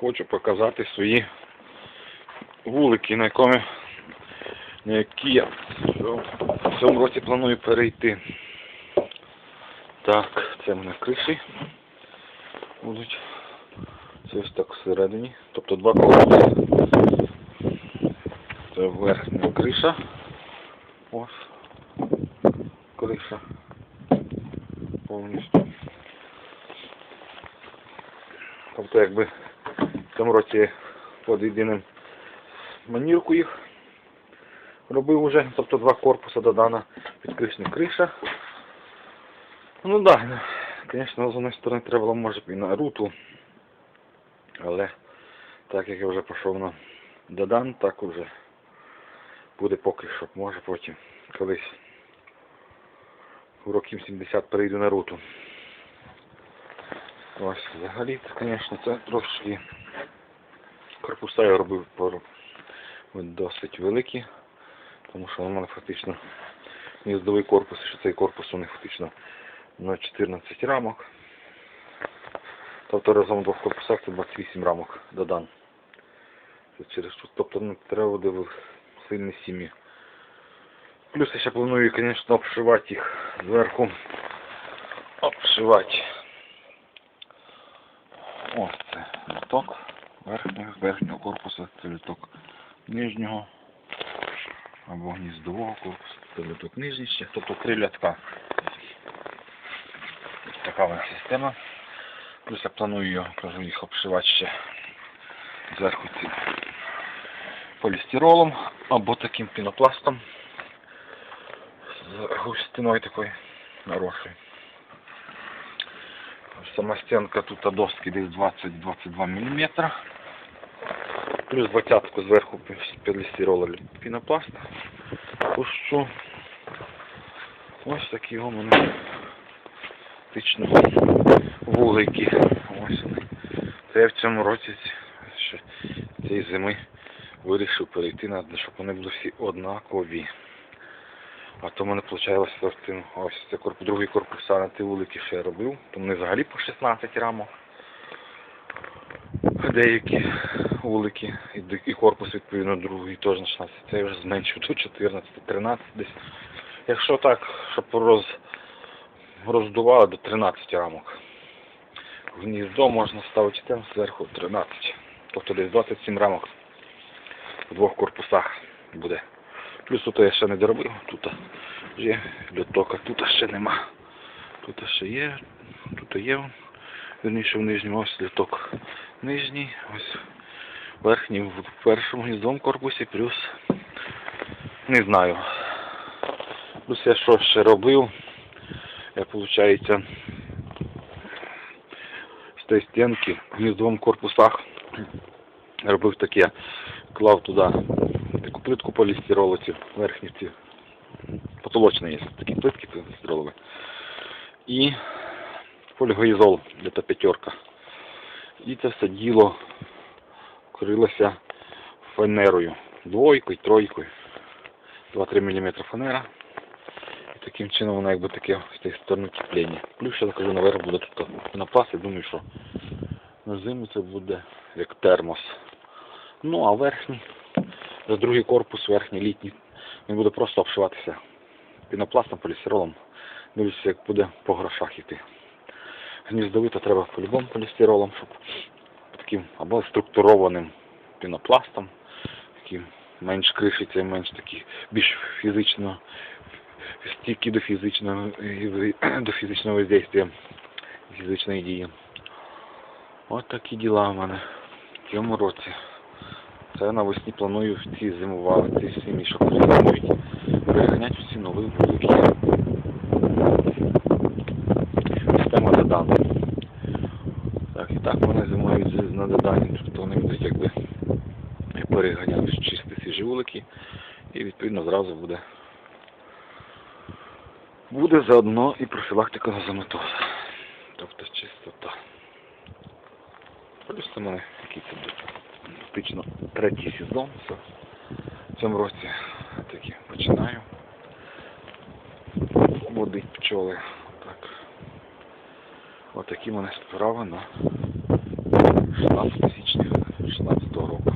хочу показати свої вулики, на якому на які я в цьому році планую перейти. Так, це в мене криші будуть. Це ось так всередині. Тобто два корпуси. Це верхня криша. Ось. Криша. Повністю. Тобто якби цьому році під єдиним манірку їх робив уже, тобто два корпуси додана підкришна криша. Ну так, да, звісно, з однієї сторони треба було може і на руту, але так як я вже пішов на додан, так уже буде поки що, може потім колись у років 70 перейду на руту. Ось, взагалі, звісно, це трошки корпуса я робив досить великі, тому що у мене фактично гніздовий корпус, що цей корпус у них фактично на 14 рамок. Тобто разом в двох корпусах це 28 рамок додан. Через тобто ну, треба буде в- сильні сім'ї. Плюс я ще планую, звісно, обшивати їх зверху. Обшивати. Ось це літок верхнього, верхнього корпусу, це літок нижнього або гніздового корпусу, це літок нижній тобто три лятка. Така вона система. Плюс я планую його, кажу, їх обшивати ще зверху цим полістиролом або таким пінопластом з густиною такою хорошою. Сама стенка тут доски десь 20-22 мм. Плюс двадцятку зверху полістирола пінопласта. Пущу. Ось такі у мене фактично вулики. Ось вони. Це я в цьому році ще цієї зими вирішив перейти на щоб вони були всі однакові. А то в мене вийшло ось ось це корпус, другий корпус на ті вулики, що я робив. То вони взагалі по 16 рамок. Деякі вулики і, корпус відповідно другий теж на 16. Це я вже зменшив до 14, 13 десь. Якщо так, щоб роз, роздували до 13 рамок. Гніздо можна ставити там зверху 13. Тобто десь 27 рамок в двох корпусах буде. Плюс тут я ще не доробив, тут є льоток, а тут ще нема. Тут ще є, тут є, верніше в нижньому ось літок нижній, ось верхній в першому гніздовому корпусі, плюс не знаю. Плюс я що ще робив, я виходить з тієї стінки в гніздовому корпусах робив таке, клав туди таку плитку полістиролу, ці верхні ці потолочні є такі плитки полістиролові. І полігоїзол, де п'ятерка. І це все діло крилося фанерою. Двойкою, тройкою. 2-3 мм фанера. І таким чином воно якби таке з тієї сторони кіплення. Плюс я кажу, наверх буде тут напас, я думаю, що на зиму це буде як термос. Ну а верхній, за другий корпус, верхній літній, він буде просто обшиватися пінопластом, полістиролом. Дивлюся, як буде по грошах йти. Гніздовито треба по-любому полістиролом, щоб таким або структурованим пінопластом, таким менш кришиться, менш такі більш фізично стійкі до фізичного до фізичного воздействия, фізичної дії. От такі діла в мене в цьому році. Це навесні планую ці зимувати, ці сім'ї, що зимують, переганяти всі нові вулики. Система додана. Так, і так вони зимують на доданні, тобто вони будуть якби переганяти чисті свіжі вулики і відповідно зразу буде буде заодно і профілактика газометозу. Тобто чистота. Плюс це мене який це буде фактично третій сезон в цьому році таки починаю водить пчоли. Так. Отакі От мене справи на 16 січня 16 року.